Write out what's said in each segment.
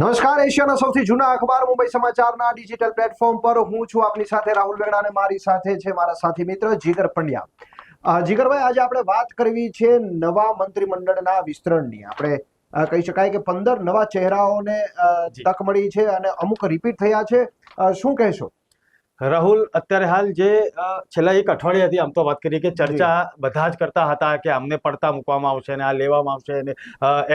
નમસ્કાર એશિયાના સૌથી જૂના અખબાર મુંબઈ સમાચારના ડિજિટલ પ્લેટફોર્મ પર હું છું આપની સાથે રાહુલ વેગડા અને મારી સાથે છે મારા સાથી મિત્ર જીગર પંડ્યા. જીગરભાઈ આજે આપણે વાત કરવી છે નવા મંત્રીમંડળના વિસ્તરણની. આપણે કહી શકાય કે પંદર નવા ચહેરાઓને તક મળી છે અને અમુક રિપીટ થયા છે. શું કહેશો? રાહુલ અત્યારે હાલ જે છેલ્લા એક અઠવાડિયાથી આમ તો વાત કરીએ કે ચર્ચા બધા જ કરતા હતા કે આમને પડતા મૂકવામાં આવશે ને આ લેવામાં આવશે ને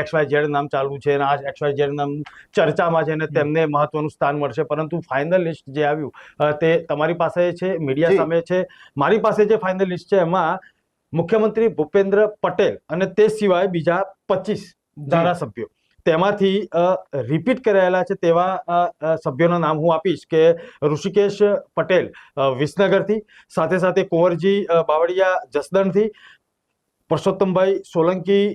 એક્સ વાય ઝેડ નામ ચાલુ છે ને આ એક્સ વાય ઝેડ નામ ચર્ચામાં છે ને તેમને મહત્વનું સ્થાન મળશે. પરંતુ ફાઇનલ લિસ્ટ જે આવ્યું તે તમારી પાસે છે મીડિયા સામે છે. મારી પાસે જે ફાઇનલ લિસ્ટ છે એમાં મુખ્યમંત્રી ભૂપેન્દ્ર પટેલ અને તે સિવાય બીજા પચીસ ધારાસભ્યો. તેમાંથી રિપીટ કરાયેલા છે તેવા સભ્યોના નામ હું આપીશ કે ઋષિકેશ પટેલ વિસનગરથી, સાથે સાથે કુંવરજી બાવળિયા જસદણથી, પરસોત્તમભાઈ સોલંકી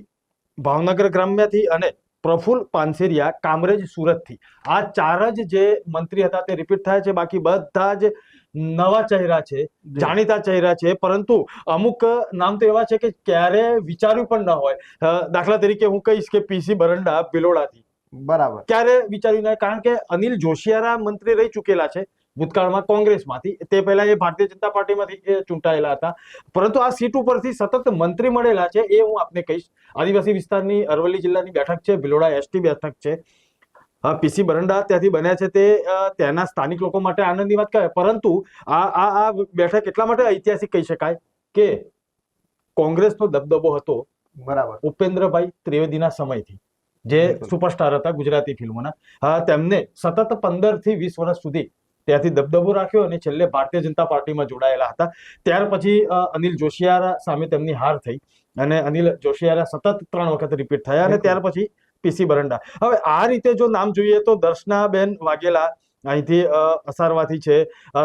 ભાવનગર ગ્રામ્યથી અને પ્રફુલ પાનસેરિયા કામરેજ સુરતથી. આ ચાર જ જે મંત્રી હતા તે રિપીટ થાય છે, બાકી બધા જ નવા ચહેરા છે જાણીતા ચહેરા છે પરંતુ અમુક નામ તો એવા છે કે ક્યારે વિચાર્યું પણ ન હોય. દાખલા તરીકે હું કહીશ કે પીસી બરંડા ભિલોડાથી. બરાબર. ક્યારે વિચાર્યું ના કારણ કે અનિલ જોશિયારા મંત્રી રહી ચૂકેલા છે ભૂતકાળમાં કોંગ્રેસમાંથી. તે પહેલા એ ભારતીય જનતા પાર્ટીમાંથી ચૂંટાયેલા હતા. પરંતુ આ સીટ ઉપરથી સતત મંત્રી મળેલા છે એ હું આપને કહીશ. આદિવાસી વિસ્તારની અરવલ્લી જિલ્લાની બેઠક છે ભિલોડા એસટી બેઠક છે. પીસી બરંડા ત્યાંથી બન્યા છે તે ત્યાંના સ્થાનિક લોકો માટે આનંદની વાત કહે પરંતુ આ આ આ બેઠક એટલા માટે ઐતિહાસિક કહી શકાય કે કોંગ્રેસનો દબદબો હતો બરાબર. ઉપેન્દ્રભાઈ ત્રિવેદીના સમયથી જે સુપરસ્ટાર હતા ગુજરાતી ફિલ્મોના. તેમને સતત પંદરથી વીસ વર્ષ સુધી ત્યાંથી દબદબો રાખ્યો અને છેલ્લે ભારતીય જનતા પાર્ટીમાં જોડાયેલા હતા. ત્યાર પછી અનિલ જોશિયારા સામે તેમની હાર થઈ અને અનિલ જોશિયારા સતત ત્રણ વખત રિપીટ થયા અને ત્યાર પછી પીસી બરંડા. હવે આ રીતે જો નામ જોઈએ તો દર્શનાબેન વાઘેલા અહીંથી અસારવાથી છે.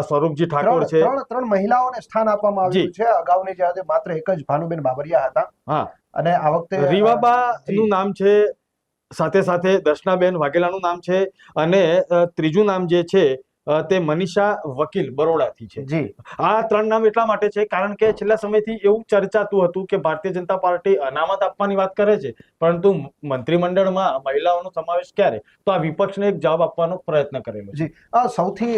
સ્વરૂપજી ઠાકોર છે. ત્રણ ત્રણ મહિલાઓને સ્થાન આપવામાં આવ્યું છે. અગાઉની જે માત્ર એક જ ભાનુબેન બાબરિયા હતા. હા. અને આ વખતે રીવાબા નું નામ છે સાથે સાથે દર્શનાબેન વાઘેલાનું નામ છે અને ત્રીજું નામ જે છે તે મનીષા વકીલ બરોડાથી છે. જી. આ ત્રણ નામ એટલા માટે છે કારણ કે છેલ્લા સમયથી એવું ચર્ચાતું હતું કે ભારતીય જનતા પાર્ટી અનામત આપવાની વાત કરે છે પરંતુ મંત્રીમંડળમાં મહિલાઓનો સમાવેશ ક્યારે? તો આ વિપક્ષને એક જવાબ આપવાનો પ્રયત્ન કરેલો જી. આ સૌથી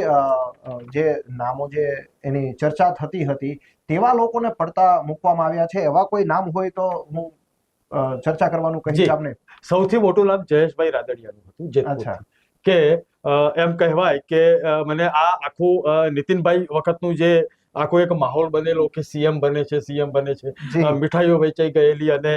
જે નામો જે એની ચર્ચા થતી હતી તેવા લોકોને પડતા મૂકવામાં આવ્યા છે. એવા કોઈ નામ હોય તો હું ચર્ચા કરવાનું કહીશ જી. આપને સૌથી મોટું નામ જયેશભાઈ રાદડિયાનું હતું જેતપુરથી. કે એમ કહેવાય કે મને આ આખું નીતિનભાઈ વખતનું જે આખો એક માહોલ બનેલો કે સીએમ બને છે સીએમ બને છે મીઠાઈઓ વેચાઈ ગયેલી અને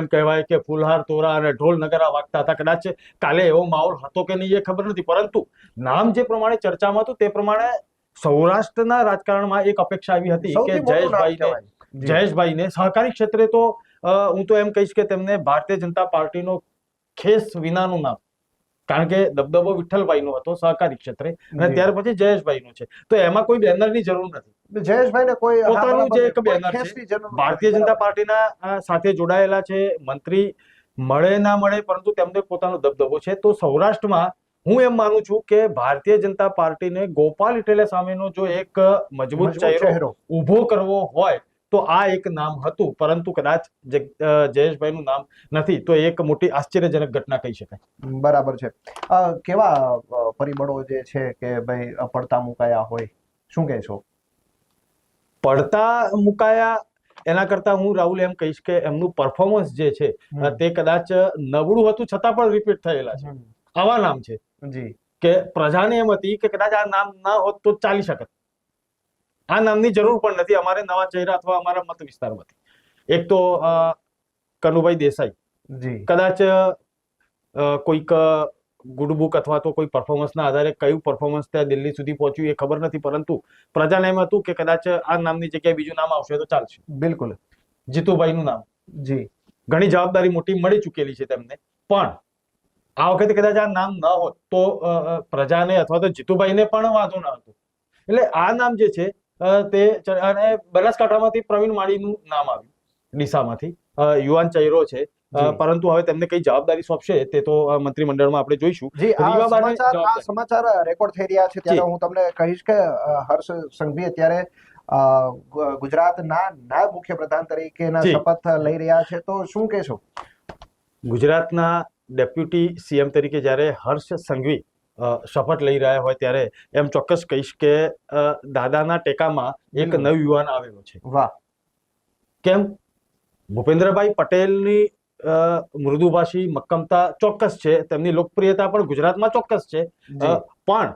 એમ કહેવાય કે ફુલહાર તોરા અને ઢોલ નગારા વાગતા હતા. કદાચ કાલે એવો માહોલ હતો કે નહીં એ ખબર નથી. પરંતુ નામ જે પ્રમાણે ચર્ચામાં હતું તે પ્રમાણે સૌરાષ્ટ્રના રાજકારણમાં એક અપેક્ષા આવી હતી કે જયેશભાઈને જયેશભાઈને સહકારી ક્ષેત્રે તો હું તો એમ કહીશ કે તેમને ભારતીય જનતા પાર્ટીનો ખેસ વિનાનું નામ. કારણ કે દબદબો વિઠ્ઠલભાઈનો હતો સહકારી ક્ષેત્રે. અને ત્યાર પછી જયેશભાઈનું છે. તો એમાં કોઈ બેનરની જરૂર નથી. જયેશભાઈને કોઈ પોતાનું જે એક બેનર છે. ભારતીય જનતા પાર્ટીના સાથે જોડાયેલા છે મંત્રી મળે ના મળે પરંતુ તેમને પોતાનો દબદબો છે. તો સૌરાષ્ટ્રમાં હું એમ માનું છું કે ભારતીય જનતા પાર્ટીને ગોપાલ ઇટેલે સામેનો જો એક મજબૂત મજબૂત ચહેરો ઊભો કરવો હોય તો આ એક નામ હતું પરંતુ કદાચ જયેશભાઈનું નામ નથી તો એક મોટી આશ્ચર્યજનક ઘટના કહી શકાય. બરાબર છે. કેવા પરિબળો જે છે કે ભાઈ પડતા મુકાયા હોય શું કહેશો? પડતા મુકાયા એના કરતા હું રાહુલ એમ કહીશ કે એમનું પરફોર્મન્સ જે છે તે કદાચ નબળું હતું છતાં પણ રિપીટ થયેલા છે. આવા નામ છે. જી. કે પ્રજાને એમ હતી કે કદાચ આ નામ ના હોત તો ચાલી શકત. આ નામની જરૂર પણ નથી. અમારે નવા ચહેરા અથવા અમારા મત વિસ્તારમાંથી. એક તો કનુભાઈ દેસાઈ. જી. કદાચ કોઈક કોઈક ગુડબુક અથવા તો કોઈ પરફોર્મન્સના આધારે કયું પરફોર્મન્સ ત્યાં દિલ્હી સુધી પહોંચ્યું એ ખબર નથી. પરંતુ પ્રજાને એમ હતું કે કદાચ આ નામની જગ્યાએ બીજું નામ આવશે તો ચાલશે. બિલકુલ. જીતુભાઈનું નામ. જી. ઘણી જવાબદારી મોટી મળી ચૂકેલી છે તેમને. પણ આ વખતે કદાચ આ નામ ન હોત તો પ્રજાને અથવા તો જીતુભાઈને પણ વાંધો ન હતો. એટલે આ નામ જે છે તે અને બનાસકાંઠામાંથી પ્રવીણ માળીનું નામ આવ્યું ડીસામાંથી. યુવાન ચહેરો છે. પરંતુ હવે તેમને કઈ જવાબદારી સોંપશે તે તો મંત્રીમંડળમાં આપણે જોઈશું. સમાચાર રેકોર્ડ થઈ રહ્યા છે ત્યારે હું તમને કહીશ કે હર્ષ સંઘવી અત્યારે ગુજરાતના નાયબ મુખ્યપ્રધાન તરીકેના. શપથ લઈ રહ્યા છે. તો શું કહેશો? ગુજરાતના ડેપ્યુટી સીએમ તરીકે જ્યારે હર્ષ સંઘવી શપથ લઈ રહ્યા હોય ત્યારે એમ ચોક્કસ કહીશ કે દાદાના ટેકામાં એક નવ નવયુવાન આવેલો છે. વાહ. કેમ? ભૂપેન્દ્રભાઈ પટેલની મૃદુભાષી મક્કમતા ચોક્કસ છે. તેમની લોકપ્રિયતા પણ ગુજરાતમાં ચોક્કસ છે. પણ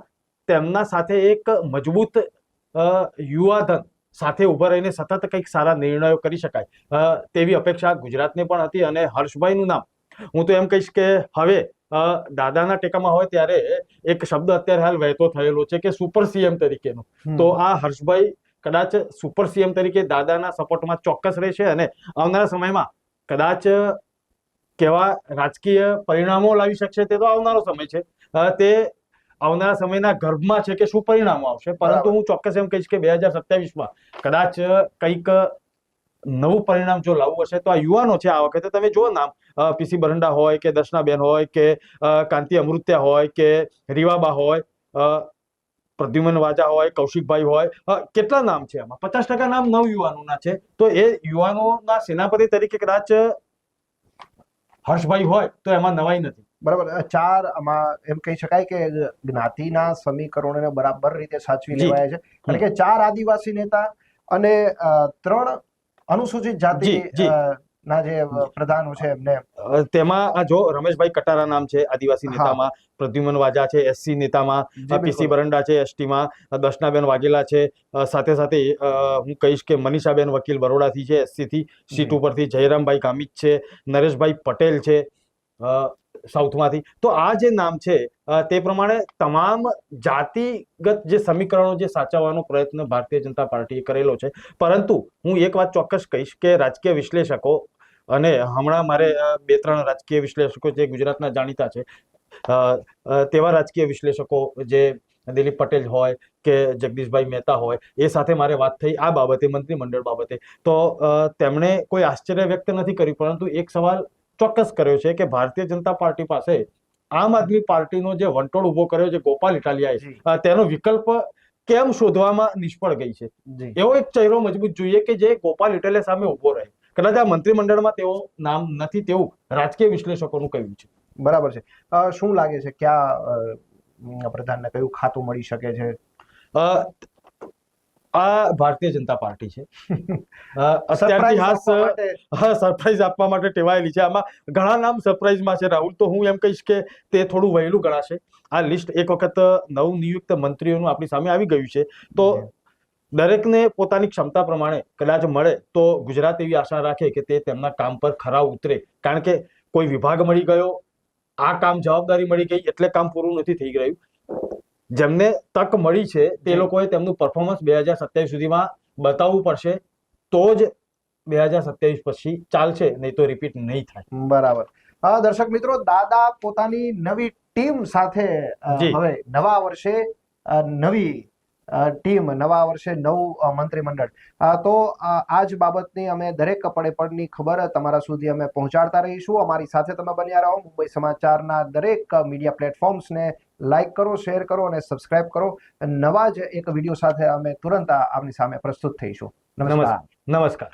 તેમના સાથે એક મજબૂત યુવાધન સાથે ઊભા રહીને સતત કંઈક સારા નિર્ણયો કરી શકાય. તેવી અપેક્ષા ગુજરાતને પણ હતી અને હર્ષભાઈનું નામ હું તો એમ કહીશ કે હવે દાદાના ટેકામાં હોય ત્યારે એક શબ્દ અત્યારે હાલ વહેતો થયેલો છે કે સુપર સીએમ તરીકેનો. તો આ હર્ષભાઈ કદાચ સુપર સીએમ તરીકે દાદાના સપોર્ટમાં ચોક્કસ રહેશે અને આવનારા સમયમાં કદાચ કેવા રાજકીય પરિણામો લાવી શકશે તે તો આવનારો સમય છે. તે આવનારા સમયના ગર્ભમાં છે કે શું પરિણામો આવશે? પરંતુ હું ચોક્કસ એમ કહીશ કે બે હજાર સત્યાવીસમાં કદાચ કંઈક નવું પરિણામ જો લાવવું હશે તો આ યુવાનો છે આ વખતે તમે જુઓ નામ પીસી બરંડા હોય કે દર્શનાબેન હોય કે કાંતિ અમૃત્યા હોય કે રીવાબા હોય પ્રદ્યુમન વાજા હોય કૌશિકભાઈ હોય કેટલા નામ છે આમાં? પચાસ ટકા નામ નવ યુવાનોના છે. તો એ યુવાનોના સેનાપતિ તરીકે કદાચ હર્ષભાઈ હોય તો એમાં નવાઈ નથી. બરાબર. ચાર આમાં એમ કહી શકાય કે જ્ઞાતિના સમીકરણોને બરાબર રીતે સાચવી. લેવાય છે. કારણ કે ચાર આદિવાસી નેતા અને ત્રણ અનુસૂચિત જાતિ ના જે પ્રધાનો છે એમને. તેમાં આ જો રમેશભાઈ કટારા નામ છે આદિવાસી નેતામાં પ્રદ્યુમન વાજા છે એસસી નેતામાં પીસી. બરંડા છે એસટીમાં દર્શનાબેન વાઘેલા છે સાથે સાથે હું કહીશ કે મનીષાબેન વકીલ બરોડાથી છે એસસી થી સીટ ઉપરથી જયરામભાઈ ગામિત છે નરેશભાઈ પટેલ છે સાઉથમાંથી. તો આ જે નામ છે તે પ્રમાણે તમામ જાતિગત જે સમીકરણો જે સાચવવાનો પ્રયત્ન ભારતીય જનતા પાર્ટીએ કરેલો છે. પરંતુ હું એક વાત ચોક્કસ કહીશ કે રાજકીય વિશ્લેષકો અને હમણાં મારે બે ત્રણ રાજકીય વિશ્લેષકો જે ગુજરાતના જાણીતા છે તેવા રાજકીય વિશ્લેષકો જે દિલીપ પટેલ હોય કે જગદીશભાઈ મહેતા હોય, એ સાથે મારે વાત થઈ આ બાબતે, મંત્રીમંડળ બાબતે. તો તેમણે કોઈ આશ્ચર્ય વ્યક્ત નથી કર્યું, પરંતુ એક સવાલ ચોક્કસ કર્યો છે કે ભારતીય જનતા પાર્ટી પાસે આમ આદમી પાર્ટીનો જે વંટોળ ઊભો કર્યો છે ગોપાલ ઇટાલિયાએ. તેનો વિકલ્પ કેમ શોધવામાં નિષ્ફળ ગઈ છે? એવો એક ચહેરો મજબૂત જોઈએ કે જે ગોપાલ ઇટાલિયા સામે ઊભો રહે. કદાચ આ મંત્રીમંડળમાં તેઓ નામ નથી તેવું રાજકીય વિશ્લેષકોનું કહ્યું છે. બરાબર છે. શું લાગે છે? ક્યાં પ્રધાનને કયું ખાતું મળી શકે છે? આ ભારતીય જનતા પાર્ટી છે. માટે. સરપ્રાઈઝ આપવા માટે ટેવાયેલી છે. આમાં ઘણા નામ સરપ્રાઈઝમાં છે રાહુલ. તો હું એમ કહીશ કે તે થોડું વહેલું ગણાશે. આ લિસ્ટ એક વખત નવનિયુક્ત મંત્રીઓનું આપણી સામે આવી ગયું છે. તો દરેકને પોતાની ક્ષમતા પ્રમાણે કદાચ મળે તો ગુજરાત એવી આશા રાખે કે તે તેમના કામ પર ખરા ઉતરે. કારણ કે કોઈ વિભાગ મળી ગયો આ કામ જવાબદારી મળી ગઈ એટલે કામ પૂરું નથી થઈ ગયું જેમને તક મળી છે તે લોકોએ તેમનું પરફોર્મન્સ બે હજાર સત્યાવીસ સુધીમાં બતાવવું પડશે તો જ બે હજાર સત્યાવીસ પછી ચાલશે નહીં તો રિપીટ નહીં થાય. બરાબર. હા દર્શક મિત્રો દાદા પોતાની નવી ટીમ સાથે. હવે નવા વર્ષે નવી ટીમ નવા વર્ષે નવું મંત્રીમંડળ. તો આ જ બાબતની અમે દરેક પડે પડની ખબર તમારા સુધી અમે પહોંચાડતા રહીશું. અમારી સાથે તમે બન્યા રહો. મુંબઈ સમાચારના દરેક મીડિયા પ્લેટફોર્મ્સને લાઈક કરો, શેર કરો અને સબસ્ક્રાઇબ કરો. નવા જ એક વીડિયો સાથે અમે તુરંત આપની સામે પ્રસ્તુત થઈશું. નમસ્કાર. નમસ્કાર.